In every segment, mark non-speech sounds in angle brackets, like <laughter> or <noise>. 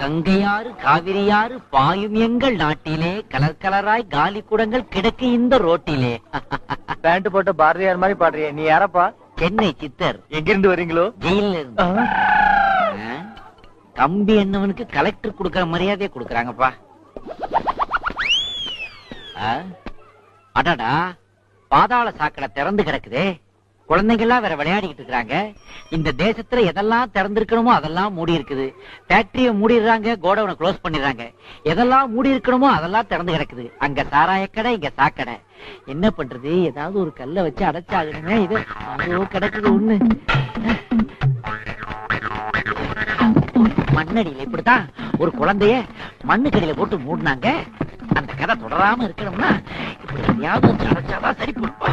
கங்கையாறு காவிரியாறு பாயும் எங்கள் நாட்டிலே கலர் கலராய் காலி குடங்கள் கிடக்கு இந்த ரோட்டிலே. பேண்ட் போட்ட பாரதியார் மாதிரி பாடுறிய. நீ யாரப்பா? சென்னை சித்தர். எங்கிருந்து வரீங்களோ? ஜெயில இருந்து? கம்பி என்னவனுக்கு கலெக்டர் கொடுக்கற மரியாதையை கொடுக்கறாங்கப்பா? அடடா. பாதாள சாக்கடை திறந்து கிடக்குதே. குழந்தைங்கள்லாம் வேற விளையாடிக்கிட்டு இருக்காங்க இந்த தேசத்துல எதெல்லாம் திறந்திருக்கணுமோ அதெல்லாம் மூடி இருக்குது. ஃபேக்டரிய மூடிடுறாங்க கோடவுனை க்ளோஸ் பண்ணிடுறாங்க. எதெல்லாம் மூடி இருக்கணுமோ அதெல்லாம் திறந்து கிடக்குது. அங்க சாராய கடை இங்க சாக்கடை. என்ன பண்றது? ஏதாவது ஒரு கல்லை வச்சு அடைச்சாகணுமே இது அவ்வளோ கிடக்குது ஒண்ணு. மண்ணடியில இப்படித்தான் ஒரு குழந்தைய மண்ணுக்கடியில போட்டு மூடினாங்க. அந்த கதை தொடராம இருக்கணும்னா இப்படி எதையாவது வச்சு அடைச்சாதான் சரி போடுப்பா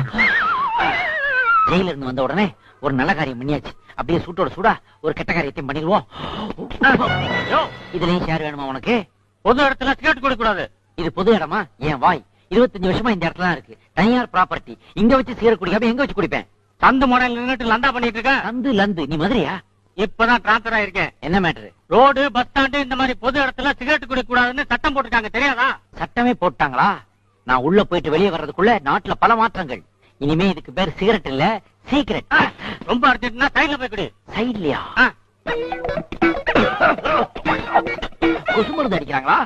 ஜெயில இருந்து வந்த உடனே ஒரு நல்ல காரியம் பண்ணியாச்சு. அப்படியே சூட்டோட சூடா ஒரு கெட்ட காரியத்தையும் பண்ணிடுவோம். இதுலயும் ஷேர் வேணுமா உனக்கு? பொது இடத்துல சிகரெட் கொடுக்க கூடாது. இது பொது இடமா? என் வாய். இருபத்தஞ்சு வருஷமா இந்த இடத்துல தான் இருக்கு. தனியார் ப்ராப்பர்ட்டி இங்க வச்சு சீர குடிக்காம எங்க வச்சு குடிப்பேன்? சந்து முனையில் நின்னுட்டு லந்தா பண்ணிட்டு இருக்க? லந்து லந்து. நீ மதுரையா? இப்பதான் டிரான்ஸ்பர் ஆயிருக்கேன். என்ன மேட்ரு ரோடு பஸ் ஸ்டாண்டு இந்த மாதிரி பொது இடத்துல சிகரெட் குடிக்க கூடாதுன்னு சட்டம் போட்டுட்டாங்க தெரியாதா? சட்டமே போட்டாங்களா? நான் உள்ள போயிட்டு வெளியே வர்றதுக்குள்ள நாட்டுல பல மாற்றங்கள். இனிமே இதுக்கு பேர் சிகரெட் இல்ல சீக்கிரட் ரொம்ப அர்ஜென்ட்னா சைடுல போய் குடி. சைட்லயா? ஆ, கொசு மருந்து அடிக்கிறாங்களா?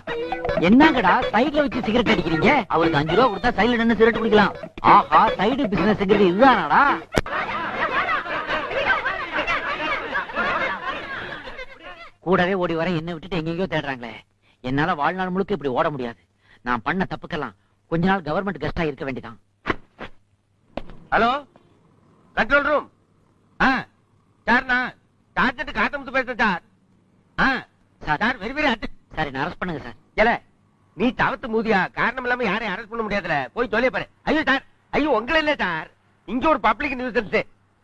என்னங்கடா சைடுல வச்சு சிகரெட் அடிக்கிறீங்க? அவருக்கு அஞ்சு ரூபா கொடுத்தா சைடுல நின்னு சிகரெட் குடிக்கலாம். ஆஹா சைடு பிசினஸ் இதுதானாடா? கூடவே ஓடி வர என்ன விட்டுட்டு எங்கெங்கயோ தேடுறாங்களே. என்னால வாழ்நாள் முழுக்க இப்படி ஓட முடியாது. நான் பண்ண தப்புக்கெல்லாம் கொஞ்ச நாள் கவர்மெண்ட் கெஸ்டா இருக்க வேண்டியதான் ஹலோ? கண்ட்ரோல் ரூம் ஆ சார் நான் டார்ஜெட் காத்தமுத்து பேசுறேன் சார். ஆ sir very very urgent. Sir என்ன அரெஸ்ட் பண்ணுங்க சார். ஏல நீ தவத்து மூதியா காரணம் இல்லாம யாரையும் அரெஸ்ட் பண்ண முடியாதுல. போய் தொலைய பாரு. ஐயோ சார் ஐயோ உங்களை இல்ல சார். இங்க ஒரு பப்ளிக் நியூசன்ஸ்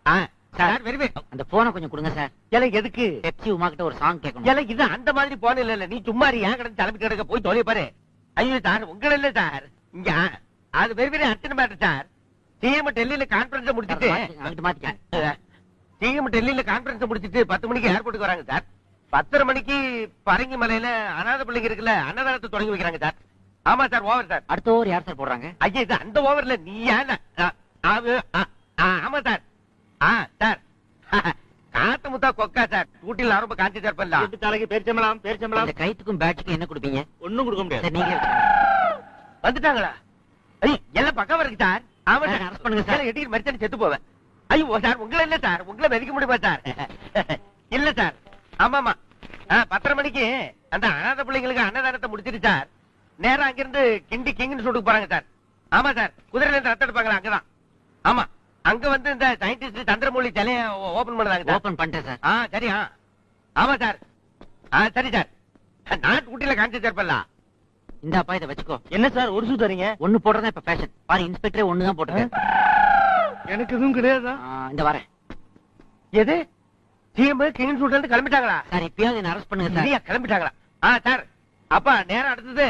ஆ சார் வெரி வெரி. அந்த போனை கொஞ்சம் கொடுங்க சார். ஏல எதுக்கு? பெப்சி உமா கிட்ட ஒரு சாங் கேட்கணும். ஏல இது அந்த மாதிரி போன இல்ல இல்ல நீ சும்மா ஏன் கிடந்து தலைமை கிடக்க போய் தொலைய பாரு. ஐயோ சார் உங்களை இல்ல சார். இங்க அது very very urgent matter sir. CM டெல்லியில கான்பரன்ஸ் முடிச்சிட்டு சிஎம் டெல்லியில கான்பரன்ஸ் முடிச்சிட்டு பத்து மணிக்கு ஏர்போர்ட்டுக்கு வராங்க சார் பத்தரை மணிக்கு பரங்கி மலையில அனாதை பிள்ளைங்க இருக்குல்ல அன்னதானத்தை தொடங்கி வைக்கிறாங்க சார் ஆமா சார் ஓவர் சார் அடுத்த ஓவர் யார் சார் போடுறாங்க? ஐயா இது அந்த ஓவர்ல நீ ஆமா சார் ஆ சார் காத்து முத்தா கொக்கா சார் ஊட்டில ரொம்ப காஞ்சி சார் பண்ணலாம் தலைக்கு பேரிச்சம்பளம் பேரிச்சம்பளம். கைத்துக்கும் பேட்சுக்கும் என்ன கொடுப்பீங்க? ஒண்ணும் கொடுக்க முடியாது. நீங்க வந்துட்டாங்களா? ஐய் எல்லாம் பக்கம் இருக்கு சார் ஆமா சார், arrest பண்ணுங்க சார். எட்டிக்கு மரிச்சானு செத்து போவேன். ஐயோ சார் உங்களை இல்ல சார்? உங்களை மதிக்க முடியுமா சார்? இல்ல சார். ஆமாமா. பத்தரை மணிக்கு அந்த அனாதை பிள்ளைங்களுக்கு அன்னதானத்தை முடிச்சிட்டு சார். நேரா அங்கிருந்து கிண்டி கிங்னு சொல்லிட்டு போறாங்க சார். ஆமா சார். குதிரையில இருந்து ரத்தம் எடுப்பாங்களா அங்கதான். ஆமா. அங்க வந்து இந்த சயின்டிஸ்ட் சந்திரமௌலி சிலைய ஓபன் பண்ணாங்க சார். ஓபன் பண்ணிட்டேன் சார். ஆ சரி ஆ. ஆமா சார். ஆ சரி சார். நாட்டு ஊட்டியில காஞ்சி சார் பண்ணலாம் இந்தாப்பா இதை வச்சுக்கோ. என்ன சார் ஒரு சூ தரீங்க? ஒண்ணு போடுறதா இப்ப ஃபேஷன் பாரு இன்ஸ்பெக்டரே ஒண்ணு தான் போட்டுருக்கேன் எனக்கு எதுவும் கிடையாதா? இந்த வரேன். எது? சிஎம் கிங் சூட்ல கிளம்பிட்டாங்களா? சார் இப்பயாவது என்ன அரெஸ்ட் பண்ணுங்க சார். கிளம்பிட்டாங்களா? ஆ சார். அப்பா நேரம் அடுத்தது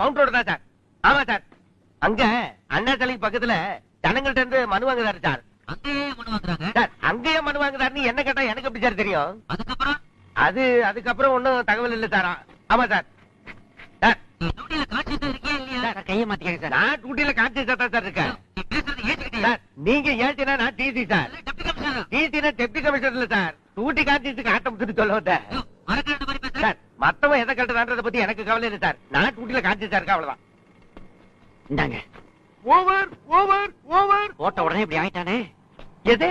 மவுண்ட் ரோடு தான் சார். ஆமா சார். அங்க அண்ணா தலைக்கு பக்கத்துல ஜனங்கள்ட்ட இருந்து மனு வாங்குறாரு சார். அங்கேயே வந்துறாங்க சார் அங்கேயே மனு வாங்குறாருன்னு என்ன கேட்டா எனக்கு எப்படி சார் தெரியும்? அதுக்கப்புறம்? அது அதுக்கப்புறம் ஒண்ணும் தகவல் இல்ல சார். ஆமா சார் நீ டியூட்டில காட்சிட்டு இருக்கியா இல்லையா சார் கையை மாத்திக்கங்க சார் நான் டியூட்டில கான்சியஸா தான் சார் இருக்கேன். நீ பேசுறது ஏத்துக்கிட்டே சார் நீங்க ஏற்றினா நான் டிசி சார். டெப்டி கமிஷனர் டிசினா டெப்டி கமிஷனர் இல்ல சார். டியூட்டி கான்சியஸுக்கு ஆட்டம் சொல்லி சொல்ல வந்தேன். மறக்கிற மாதிரி பேசுற சார் மத்தவன் எதை கட்டுறான்றத பத்தி எனக்கு கவலை இல்லை சார். நான் டியூட்டில கான்சியஸா இருக்கேன் அவ்வளவுதான். இந்தாங்க. ஓவர் ஓவர் ஓவர் போட்ட உடனே இப்படி ஆயிட்டானே. எது?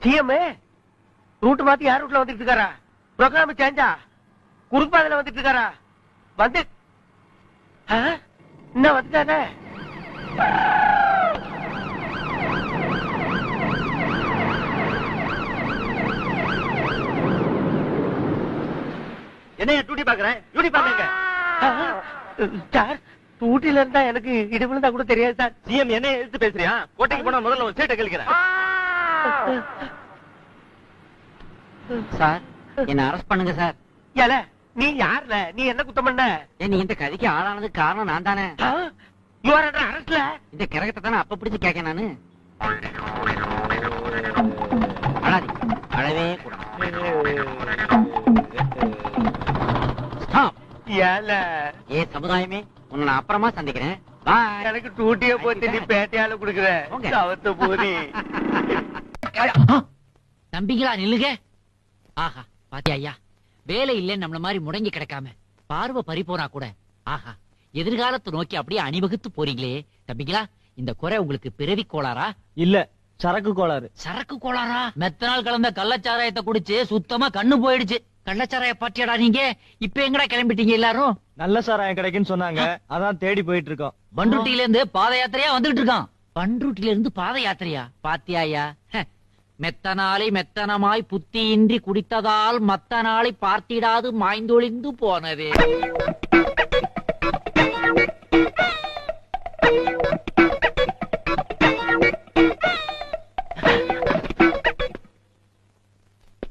சிஎம் ரூட் மாத்தி யார் ரூட்ல வந்துட்டு இருக்காரா? ப்ரோக்ராம் சேஞ்சா குறுப்பாதையில வந்துட்டு இருக்காரா? வந்து ஆ? இன்னும் வந்துட்டானே என்னைய டூட்டி பாக்குறேன் டியூட்டி பாக்குறேங்க சார் ஊட்டில இருந்தா எனக்கு இடி விழுந்தா கூட தெரியாது சார். சிஎம் என்ன எடுத்து பேசுறியா? கோட்டைக்கு போனா முதல்ல ஒரு சீட்டை கழிக்கிறேன். சார் என்ன அரெஸ்ட் பண்ணுங்க சார். ஏல நீ யாருல? நீ என்ன குத்தம் பண்ண? நீ இந்த கதைக்கு ஆளானதுக்கு காரணம் நான் தானே? யூ ஆர் அண்டர் அரஸ்ட்ல இந்த கிரகத்தை தானே அப்ப பிடிச்சு கேட்க நானு? அழாதீங்க அழவே கூடாது. ஏல. ஏ சமுதாயமே உன்னை நான் அப்புறமா சந்திக்கிறேன். பாய் எனக்கு டூட்டிய போச்சு நீ பேட்டையால குடுக்குற. தவத்த போதி. <laughs> தம்பிங்களா நில்லுங்க. ஆஹா பாத்தியா ஐயா? வேலை இல்லைன்னு நம்மள மாதிரி முடங்கி கிடக்காம பார்வை பறி போனா கூட ஆஹா எதிர்காலத்தை நோக்கி அப்படியே அணிவகுத்து போறீங்களே தம்பிங்களா இந்த குறை உங்களுக்கு பிறவி கோளாரா இல்ல சரக்கு கோளாறு. சரக்கு கோளாரா மெத்தனால் கலந்த கள்ளச்சாராயத்தை குடிச்சு சுத்தமா கண்ணு போயிடுச்சு. கள்ளச்சாராய பாட்டியாடா நீங்க? இப்ப எங்கடா கிளம்பிட்டீங்க எல்லாரும்? நல்ல சாராயம் கிடைக்குன்னு சொன்னாங்க. அதான் தேடி போயிட்டு இருக்கோம். பண்ருட்டில இருந்து பாத யாத்திரையா வந்துகிட்டு இருக்கான். பண்ருட்டில இருந்து பாத யாத்திரையா? பாத்தியாயா? ஹ, மெத்தனாலை மெத்தனமாய் புத்தியின்றி குடித்ததால் மத்த நாளை பார்த்திடாது மாய்ந்தொழிந்து போனதே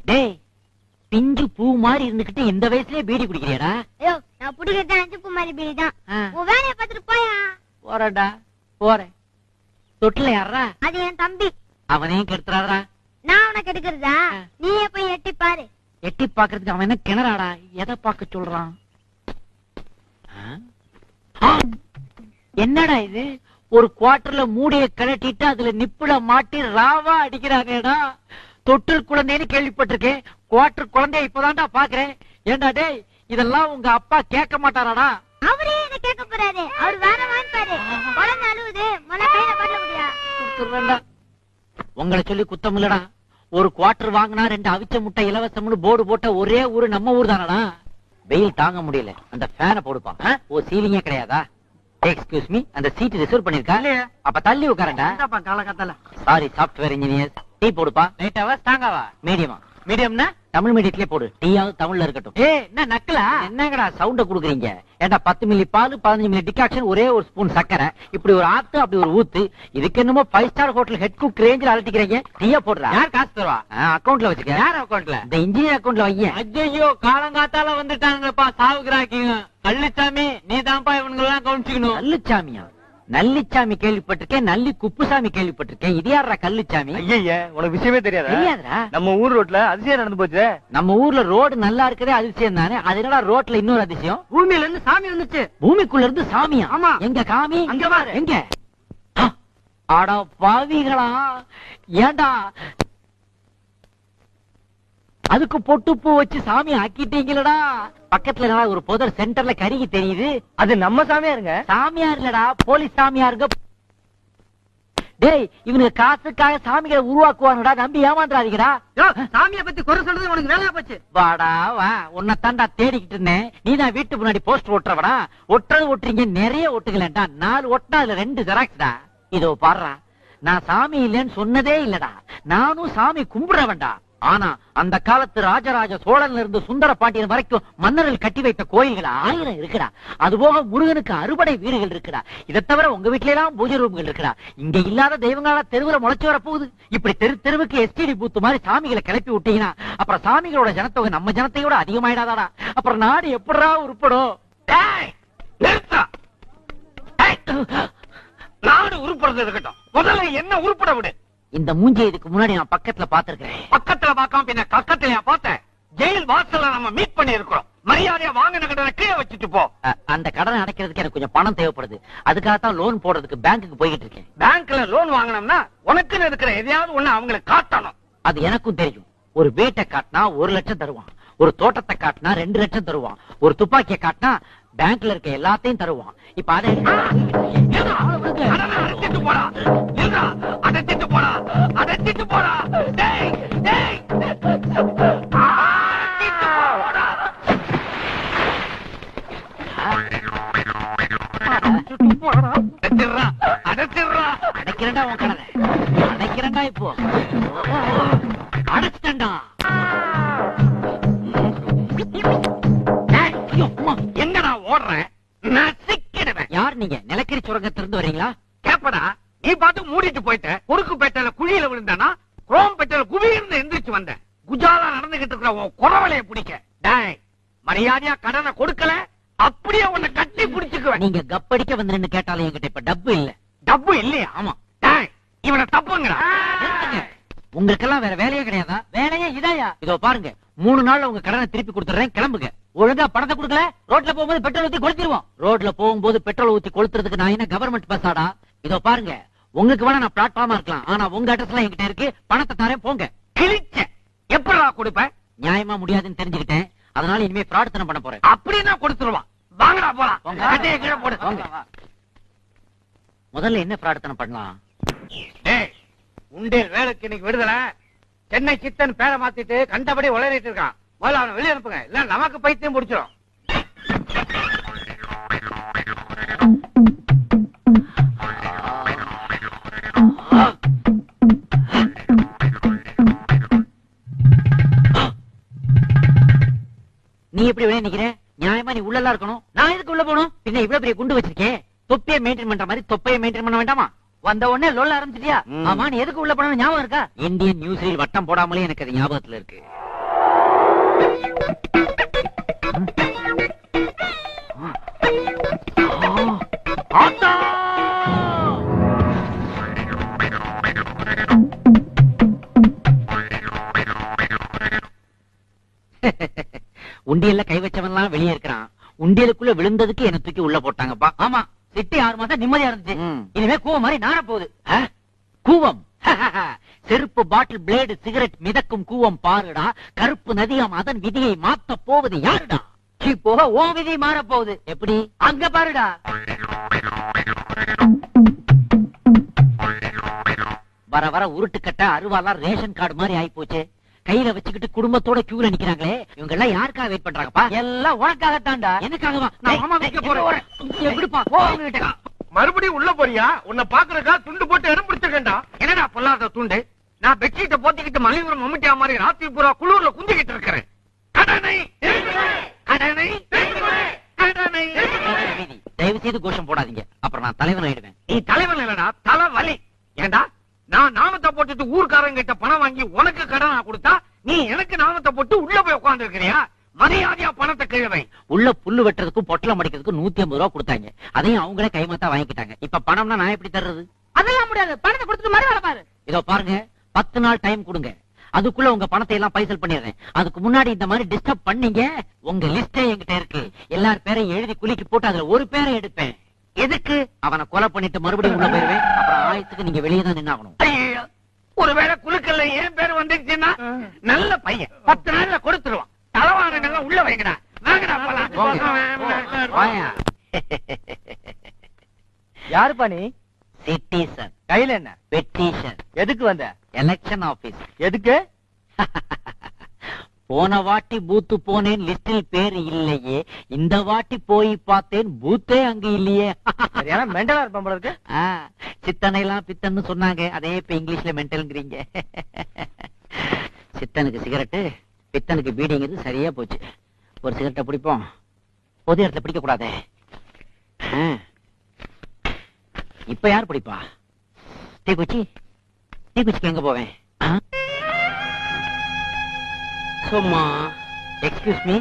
டேய் பிஞ்சு பூ மாதிரி இருந்துகிட்டு இந்த வயசுலயே பீடி குடிக்கிறியாடா? ஐயோ நான் புடிக்கிறது அஞ்சு குமாரி பீடி தான். ஆ, உன் வேலையை பார்த்துட்டு போயா? போறேன்டா போறேன். தொட்டில யாரா அது என் தம்பி. அவனையும் அவனை கெடுக்கிறதா. நீயே போய் எட்டி பாரு. எட்டி பாக்குறதுக்கு அவன் என்ன கிணறாடா? எதை பார்க்க சொல்றான்! என்னடா இது? ஒரு குவார்டர்ல மூடிய கழட்டிட்டு அதுல நிப்புல மாட்டி ராவா அடிக்கிறானேடா. தொட்டில் குழந்தைன்னு கேள்விப்பட்டிருக்கேன் குவார்டர் குழந்தைய இப்பதான்டா பாக்குறேன் ஏண்டா டேய் இதெல்லாம் உங்க அப்பா கேட்க மாட்டாராடா? அவரே என்ன கேட்க போறாரு. அவர் வேற வாங்கிப்பாரு குழந்தை அழுவுது. கையில முடியா கொடுத்துடுறேன்டா. உங்களை சொல்லி குத்தம் இல்லடா ஒரு குவார்டர் வாங்கினா ரெண்டு அவிச்ச முட்டை இலவசம்னு போர்டு போட்ட ஒரே ஊரு நம்ம ஊர் தானடா? வெயில் தாங்க முடியல. அந்த ஃபேனை போடுப்பா ஆ? ஓ சீலிங்கே கிடையாதா? எக்ஸ்கியூஸ் மீ அந்த சீட் ரிசர்வ் பண்ணிருக்கா? அப்ப தள்ளி உட்காரண்டா காலகட்டல சாரி சாஃப்ட்வேர் இன்ஜினியர் டீ போடுப்பா லைட்டாவா ஸ்ட்ராங்காவா மீடியமா மீடியம்னா தமிழ் மீடியத்திலே போடு. டீயாவது தமிழ்ல இருக்கட்டும். ஏ என்ன நக்கலா? என்னங்கடா சவுண்ட குடுக்குறீங்க? ஏண்டா பத்து மில்லி பால் பதினஞ்சு மில்லி டிகாக்ஷன் ஒரே ஒரு ஸ்பூன் சக்கரை இப்படி ஒரு ஆத்து அப்படி ஒரு ஊத்து இதுக்கு என்னமோ five star hotel head cook ரேஞ்சில் அழட்டிக்கிறீங்க டீயா போடுறா. யார் காசு தருவா? அக்கவுண்ட்ல வச்சுக்க. யார் அக்கௌண்ட்ல இந்த இன்ஜினியர் அக்கவுண்ட்ல வையேன் ஐயோ காலங்காத்தால வந்துட்டாங்கப்பா சாவுக்குறாக்கிங்க. கள்ளிச்சாமி நீ தான்ப்பா இவனுங்கெல்லாம் கவனிச்சுக்கணும். கல்லுச்சாமியா நல்லிச்சாமி கேள்விப்பட்டிருக்கேன் நல்லி குப்புசாமி கேள்விப்பட்டிருக்கேன். இது யாரா கல்லுச்சாமி ஐய உனக்கு விஷயமே தெரியாதா? தெரியாதுடா. நம்ம ஊர் ரோட்ல அதிசயம் நடந்து போச்சு நம்ம ஊர்ல ரோடு நல்லா இருக்கதே அதிசயம் தானே. அது என்னடா ரோட்ல இன்னொரு அதிசயம்? பூமியில இருந்து சாமி வந்துச்சு. பூமிக்குள்ள இருந்து சாமியா? ஆமா. எங்க காமி? அங்க பாரு. எங்க? ஆ, அட பாவிகளா. ஏண்டா அதுக்கு பொட்டு பூ வச்சு சாமி ஆக்கிட்டீங்களடா. பக்கத்துல ஒரு புதர் சென்டர்ல கருகி தெரியுது? அது நம்ம சாமியா இருங்க சாமியார் இல்லடா போலீஸ் சாமியாருங்க. டேய் இவனுக்கு காசுக்காக சாமிகளை உருவாக்குவானுடா நம்பி ஏமாந்துறாதீங்கடா. சாமியை பத்தி குறை சொல்றது உனக்கு வேலையா போச்சு? வாடா வா. உன்னை தாண்டா தேடிக்கிட்டு இருந்தேன். நீதான் வீட்டு முன்னாடி போஸ்டர் ஒட்டுறவடா. ஒட்டுறது ஒட்டுறீங்க நிறைய ஒட்டுகளேன்டா நாலு ஒட்டினா அதுல ரெண்டு ஜெராக்ஸ்டா. இதோ பாடுறா நான் சாமி இல்லைன்னு சொன்னதே இல்லடா. நானும் சாமி கும்பிடுறவன்டா. ஆனா அந்த காலத்து ராஜராஜ சோழன்ல இருந்து சுந்தர பாண்டியன் வரைக்கும் மன்னர்கள் கட்டி வைத்த கோயில்கள் ஆயிரம் இருக்குடா அதுபோக முருகனுக்கு அறுபடை வீடுகள் இருக்குடா இதை தவிர உங்க வீட்ல எல்லாம் பூஜை ரூம்கள் இருக்குடா இங்க இல்லாத தெய்வங்களா தெருவுல முளைச்சு வர போகுது இப்படி தெரு தெருவுக்கு எஸ்டிடி பூத்து மாதிரி சாமிகளை கிளப்பி விட்டீங்கன்னா அப்புறம் சாமிகளோட ஜனத்தொகை நம்ம ஜனத்தையோட அதிகமாயிடாதாடா. அப்புறம் நாடு எப்படா உருப்படும்? நாடு உருப்படுறது இருக்கட்டும். முதல்ல என்ன உருப்பட விடு. இந்த மூஞ்சி இதுக்கு முன்னாடி நான் பக்கத்துல பாத்துருக்கேன் பக்கத்துல பார்க்காம பின்ன கக்கத்துல பார்த்தேன். ஜெயில் வாசல்ல நம்ம மீட் பண்ணி இருக்கிறோம் மரியாதையா வாங்கின கடனை கீழே வச்சுட்டு போ. அந்த கடனை அடைக்கிறதுக்கு எனக்கு கொஞ்சம் பணம் தேவைப்படுது. அதுக்காகத்தான் லோன் போடுறதுக்கு பேங்க்குக்கு போய்கிட்டு இருக்கேன். பேங்க்ல லோன் வாங்கினோம்னா உனக்குன்னு இருக்கிற எதையாவது ஒண்ணு அவங்களுக்கு காட்டணும். அது எனக்கும் தெரியும். ஒரு வீட்டை காட்டினா ஒரு லட்சம் தருவான். ஒரு தோட்டத்தை காட்டினா ரெண்டு லட்சம் தருவான். ஒரு துப்பாக்கியை காட்டினா பேங்க்ல இருக்க எல்லாத்தையும் தருவான். இப்ப அதை அடைச்சிட்டு போடா அடைச்சிட்டு போடா அடைச்சிட்டு போடா டேய் டேய். அடைச்சிடுறா. அடைச்சிடுறா. அடைக்கிறேன்டா உன் கடலை அடைக்கிறேன்டா இப்போ. அடைச்சிட்டேன்டா. வரீங்களா கேப்படா நீ பாட்டு மூடிட்டு போயிட்ட. குறுக்கு பேட்டையில குழியில விழுந்தானா குரோம் பேட்டையில குவியிருந்து எந்திரிச்சு வந்தேன் குஜாலா நடந்துகிட்டு இருக்கிற உன் குறவலைய பிடிக்க. டேய் மரியாதையா கடனை கொடுக்கல? அப்படியே உன்னை கட்டி பிடிச்சுக்குவேன். நீங்க கப்படிக்க வந்து கேட்டாலும் என்கிட்ட இப்ப டப்பு இல்ல. டப்பு இல்லையா? ஆமா. டேய் இவனை தப்புங்கடா. நிறுத்துங்க. உங்களுக்கெல்லாம் வேற வேலையே கிடையாதா? வேலையே இதாயா? இதோ பாருங்க மூணு நாள்ல உங்க கடனை திருப்பி கொடுத்துறேன் கிளம்புங்க. ஒழுங்கா பணத்தை கொடுக்கல? ரோட்ல போகும்போது பெட்ரோல் ஊத்தி கொளுத்திடுவோம். ரோட்ல போகும்போது பெட்ரோல் ஊத்தி கொளுத்துறதுக்கு நான் என்ன கவர்மெண்ட் பஸ்ஸாடா இதோ பாருங்க. உங்களுக்கு வேணா நான் பிளாட்ஃபார்மா இருக்கலாம். ஆனா உங்க அட்ரஸ் எல்லாம் என்கிட்ட இருக்கு. பணத்தை தரேன் போங்க. கிழிச்ச எப்படா கொடுப்ப? நியாயமா முடியாதுன்னு தெரிஞ்சுக்கிட்டேன். அதனால இனிமே பிரார்த்தனை பண்ண போறேன். அப்படின்னா கொடுத்துருவான் வாங்கடா போலாம் போடு. முதல்ல என்ன பிரார்த்தனை பண்ணலாம்? டேய் உண்டியல் வேலைக்கு இன்னைக்கு விடுதலை. சென்னை சித்தன் பேரை மாத்திட்டு கண்டபடி உளறிட்டு இருக்கான். முதல்ல அவனை வெளியே அனுப்புங்க. இல்ல நமக்கு பைத்தியம் முடிச்சிடும் நீ எப்படி வெளியே நிக்கிற? நியாயமா நீ உள்ளலாம் இருக்கணும். நான் எதுக்கு உள்ள போகணும்? பின்ன இவ்வளவு பெரிய குண்டு வச்சிருக்கேன் தொப்பியை மெயின்டைன் பண்ற மாதிரி தொப்பையை மெயின்டைன் பண்ண வேண்டாமா? வந்த உடனே லொல்ல ஆரம்பிச்சிட்டியா. ஆமா நீ எதுக்கு உள்ள போன ஞாபகம் இருக்கா? இந்தியன் நியூஸ்ல வட்டம் போடாமலே எனக்கு அது ஞாபகத்துல இருக்கு! <laughs> உண்டியல்ல கை வச்சவன்லாம் வெளியே இருக்கிறான். உண்டியலுக்குள்ள விழுந்ததுக்கு என்ன தூக்கி உள்ள போட்டாங்கப்பா. ஆமா. சிட்டி ஆறு மாசம் நிம்மதியா இருந்துச்சு. இனிமே கூவம் மாதிரி நார போகுது? கூவம். <laughs> செருப்பு பாட்டில் பிளேடு சிகரெட் மிதக்கும் கூவம் பாருடா. கருப்பு நதியாம் அதன் விதியை மாத்த போவது யாருடா? இப்போ ஓ விதி மாற போகுது. எப்படி? அங்க பாருடா. வர வர உருட்டுக்கட்ட அருவாலாம் ரேஷன் கார்டு மாதிரி ஆயி போச்சு. கையில வச்சுக்கிட்டு குடும்பத்தோட கியூல நிக்கிறாங்களே. இவங்க எல்லாம் யாருக்காக வெயிட் பண்றாங்கப்பா? எல்லாம் உனக்காகத்தான்டா. எனக்காகவா? நான் மாமா வைக்க போறேன். எப்படிப்பா போங்க மறுபடியும் உள்ள போறியா? உன்னை பாக்குறக்கா துண்டு போட்டு இடம் பிடிச்சிருக்கேன்டா. என்னடா பொல்லாத துண்டு? நான் பெட்ஷீட்டை போத்திக்கிட்டு மலையூர் மம்முட்டியா மாதிரி ராத்திரி பூரா குளூர்ல குந்திக்கிட்டு இருக்கிறேன். கடனை! கடனை! கடனை! தயவு செய்து கோஷம் போடாதீங்க. அப்புறம் நான் தலைவன் ஆயிடுவேன். நீ தலைவன் இல்லடா தலை வலி ஏண்டா? நான் நாமத்தை போட்டுட்டு ஊர்க்காரங்க கிட்ட பணம் வாங்கி உனக்கு கடனா கொடுத்தா நீ எனக்கு நாமத்தை போட்டு உள்ள போய் உட்கார்ந்து இருக்கிறியா மரியாதையா பணத்தை கிழவை. உள்ள புல்லு வெட்டுறதுக்கும் பொட்டலம் அடிக்கிறதுக்கும் நூத்தி ஐம்பது ரூபா கொடுத்தாங்க. அதையும் அவங்களே கைமாத்தா வாங்கிக்கிட்டாங்க. இப்ப பணம்னா நான் எப்படி தர்றது? அதெல்லாம் முடியாது. பணத்தை கொடுத்துட்டு மறு பாரு. இதோ பாருங்க. பத்து நாள் டைம் கொடுங்க. அதுக்குள்ள உங்க பணத்தை எல்லாம் பைசல் பண்ணிடுறேன். அதுக்கு முன்னாடி இந்த மாதிரி டிஸ்டர்ப் பண்ணீங்க உங்க லிஸ்டே என்கிட்ட இருக்கு. எல்லார் பேரையும் எழுதி குலுக்கி போட்டு அதுல ஒரு பேரை எடுப்பேன். எதுக்கு? அவனை கொலை பண்ணிட்டு மறுபடியும் உள்ள போயிருவேன். அப்புறம் ஆயத்துக்கு நீங்க வெளியே தான் நின்னாகணும். ஒருவேளை குழுக்கள்ல என் பேர் வந்துருச்சுன்னா நல்ல பையன். பத்து நாள்ல கொடுத்துருவான். தலவாரங்கள்லாம் உள்ள வைங்கடா. வாங்கடா. <laughs> யாருப்பா நீ? சிட்டிசன் கையில என்ன? பெட்டிஷன் எதுக்கு வந்த? எலெக்ஷன் ஆபீஸ் எதுக்கு? <laughs> போன வாட்டி பூத்து போனேன் லிஸ்டில் பேர் இல்லையே. இந்த வாட்டி போய் பார்த்தேன் பூத்தே அங்க இல்லையே. <laughs> சரியான மெண்டலா இருப்பான் இருக்கு. சித்தனை எல்லாம் பித்தன்னு சொன்னாங்க. அதே இப்ப இங்கிலீஷ்ல மென்டல்ங்கிறீங்க <laughs> சித்தனுக்கு சிகரெட்டு பித்தனுக்கு பீடிங்கிறது சரியா போச்சு. ஒரு சிகரெட்டை பிடிப்போம். பொது இடத்துல பிடிக்க கூடாதே. இப்ப யார் பிடிப்பா? தீக்குச்சி? தீக்குச்சிக்கு எங்க போவேன்? சும்மா. எக்ஸ்கியூஸ் மீ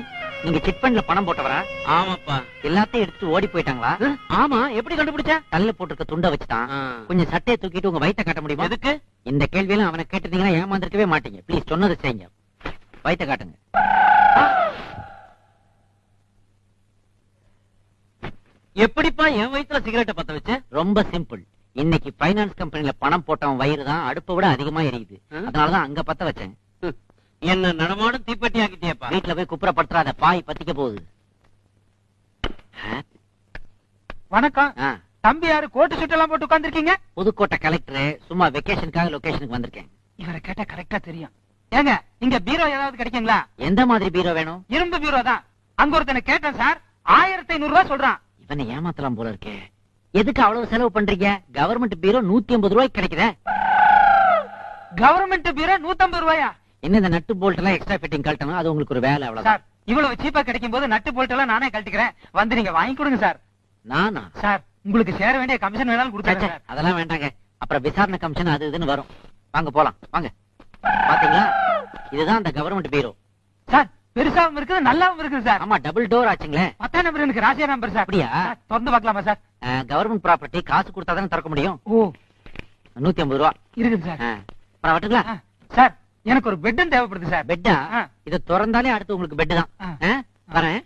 நீங்க சிட் ஃபண்ட்ல பணம் போட்டவரா? ஆமாப்பா. எல்லாத்தையும் எடுத்து ஓடி போயிட்டாங்களா? ஆமா எப்படி கண்டுபிடிச்ச? தள்ள போட்டிருக்க துண்டை வச்சுட்டான். கொஞ்சம் சட்டையை தூக்கிட்டு உங்க வயித்தை காட்ட முடியுமா? எதுக்கு? இந்த கேள்வியெல்லாம் அவனை கேட்டிருந்தீங்கன்னா ஏமாந்துருக்கவே மாட்டீங்க. ப்ளீஸ் சொன்னதை செய்யுங்க. வயித்தை காட்டுங்க. எப்படிப்பா என் வயித்துல சிகரெட்டை பத்த வச்ச? ரொம்ப சிம்பிள் இன்னைக்கு பைனான்ஸ் கம்பெனில பணம் போட்டவன் வயிறு தான் அடுப்பை விட அதிகமா எரியுது? அதனாலதான் அங்க பத்த வச்சேன். என்ன நடமாடும் தீப்பெட்டி ஆக்கிட்டியப்பா? வீட்டுல போய் குப்புறப்படுத்துறாத பாய் பத்திக்க போகுது? வணக்கம். ஆ, தம்பி யாரு? கோட்டு சுட்டெல்லாம் போட்டு உட்கார்ந்திருக்கீங்க? புதுக்கோட்டை கலெக்டர் சும்மா வெக்கேஷனுக்காக லொகேஷனுக்கு வந்திருக்கேன். இவரை கேட்டா கரெக்டா தெரியும். ஏங்க இங்க பீரோ ஏதாவது கிடைக்குங்களா? எந்த மாதிரி பீரோ வேணும்? இரும்பு பீரோ தான் அங்க ஒருத்தனை கேட்டேன் சார். ஆயிரத்தி ஐநூறு ரூபாய் சொல்றான். இவனை ஏமாத்தலாம் போல இருக்கே. எதுக்கு அவ்வளவு செலவு பண்றீங்க? கவர்மெண்ட் பீரோ நூத்தி ஐம்பது ரூபாய்க்கு கிடைக்குதே. கவர்மெண்ட் பீரோ நூத்தம்பது ரூபாயா? என்ன இந்த நட்டு போல்ட் எல்லாம் எக்ஸ்ட்ரா ஃபிட்டிங் கழட்டணும்? அது உங்களுக்கு ஒரு வேலை அவ்வளவுதான். சார் இவ்வளவு சீப்பா கிடைக்கும் போது நட்டு போல்ட் எல்லாம் நானே கழட்டிக்கிறேன். வந்து நீங்க வாங்கி கொடுங்க சார். நானா? சார் உங்களுக்கு சேர வேண்டிய கமிஷன் வேணாலும் ச்சே, கொடுத்தாங்க ச்சே, அதெல்லாம் வேண்டாங்க. அப்புறம் விசாரணை கமிஷன் அது இதுன்னு வரும். வாங்க போலாம். வாங்க. பாத்தீங்களா? இதுதான் அந்த கவர்மெண்ட் பீரோ சார் பெருசாவும் இருக்குது நல்லாவும் இருக்குது சார். ஆமா டபுள் டோர் ஆச்சுங்களே. பத்தாம் நம்பர் எனக்கு ராசியா நம்பர் சார். அப்படியா? திறந்து பார்க்கலாமா சார்? கவர்மெண்ட் ப்ராப்பர்ட்டி காசு கொடுத்தா தானே திறக்க முடியும்? ஓ. நூத்தி ஐம்பது ரூபா. இருக்குது சார். அப்புறம் வரட்டுங்களா சார் எனக்கு ஒரு பெட்டும் தேவைப்படுது சார். பெட்டா. இதை திறந்தாலே அடுத்து உங்களுக்கு பெட் தான்? வரேன்.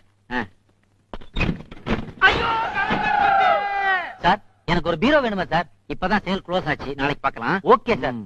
சார் எனக்கு ஒரு பீரோ வேணுமா சார்? இப்பதான் சேல் க்ளோஸ் ஆச்சு. நாளைக்கு பார்க்கலாம். Okay sir.